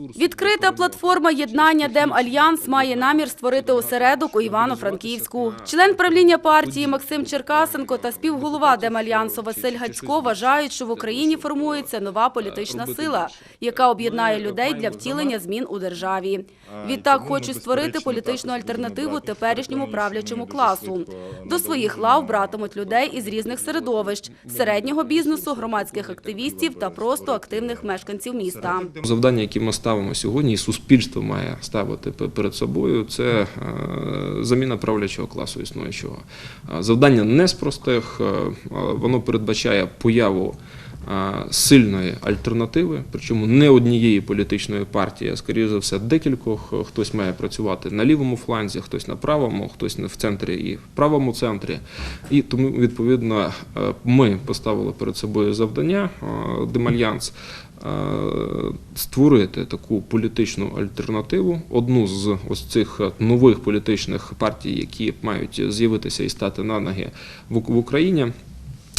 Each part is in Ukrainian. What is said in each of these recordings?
Відкрита платформа єднання Демальянс має намір створити осередок у Івано-Франківську. Член правління партії Максим Черкасенко та співголова Демальянсу Василь Гацько вважають, що в Україні формується нова політична сила, яка об'єднає людей для втілення змін у державі. Відтак хочуть створити політичну альтернативу теперішньому правлячому класу. До своїх лав братимуть людей із різних середовищ – середнього бізнесу, громадських активістів та просто активних мешканців міста. Завдання, які ми ставимо сьогодні, і суспільство має ставити пе- перед собою, це е, заміна правлячого класу існуючого. Е, Завдання не з простих, е, воно передбачає появу сильної альтернативи, причому не однієї політичної партії, а скоріше за все декількох. Хтось має працювати на лівому фланзі, хтось на правому, хтось в центрі і в правому центрі. І тому, відповідно, е, ми поставили перед собою завдання е, Демальянс е, створити таку політичну альтернативу, одну з ось цих е, нових політичних партій, які мають з'явитися і стати на ноги в Україні.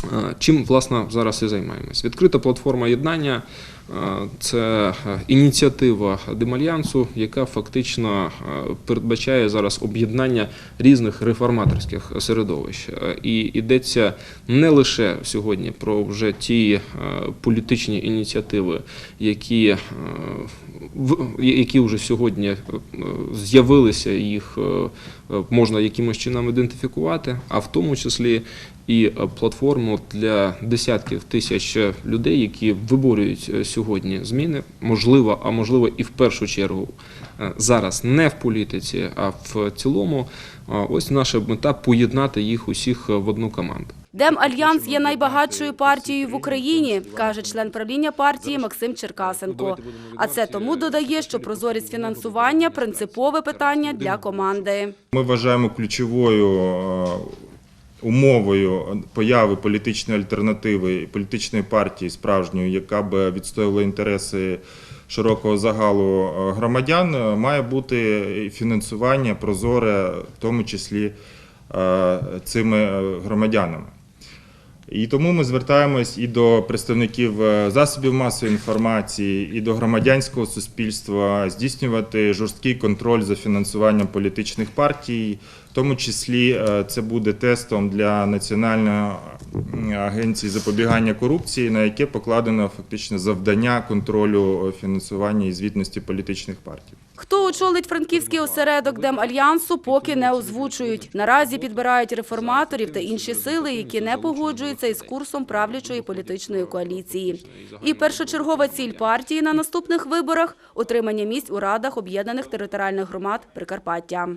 Е, Чим власне зараз і займаємось? Відкрита платформа єднання е, це е, ініціатива Демальянсу, яка фактично передбачає зараз об'єднання різних реформаторських середовищ. І йдеться не лише сьогодні про вже ті політичні ініціативи, які, які вже сьогодні з'явилися, їх можна якимось чином ідентифікувати, а в тому числі і е, платформу для десятків тисяч людей, які виборюють е, сьогодні зміни, можливо, а можливо і в першу чергу е, зараз не в політиці, а в цілому. Е, Ось наша мета поєднати їх усіх е, в одну команду. Демальянс є найбагатшою партією в Україні, каже член правління партії Максим Черкасенко. А це тому додає, що прозорість фінансування принципове питання для команди. Ми вважаємо ключовою е, умовою появи політичної альтернативи, політичної партії справжньої, яка б відстоювала інтереси широкого загалу е, громадян, е, має бути фінансування прозоре, в тому числі е, цими громадянами. І тому ми звертаємось і до представників е, засобів масової інформації, і до громадянського суспільства здійснювати жорсткий контроль за фінансуванням політичних партій. В тому числі е, це буде тестом для Національної агенції запобігання корупції, на яке покладено фактично завдання контролю е, фінансування і звітності політичних партій. Хто очолить франківський осередок Демальянсу, поки не озвучують. Наразі підбирають реформаторів та інші сили, які не погоджуються із курсом правлячої політичної коаліції. І першочергова ціль партії на наступних виборах – отримання місць у радах об'єднаних територіальних громад Прикарпаття.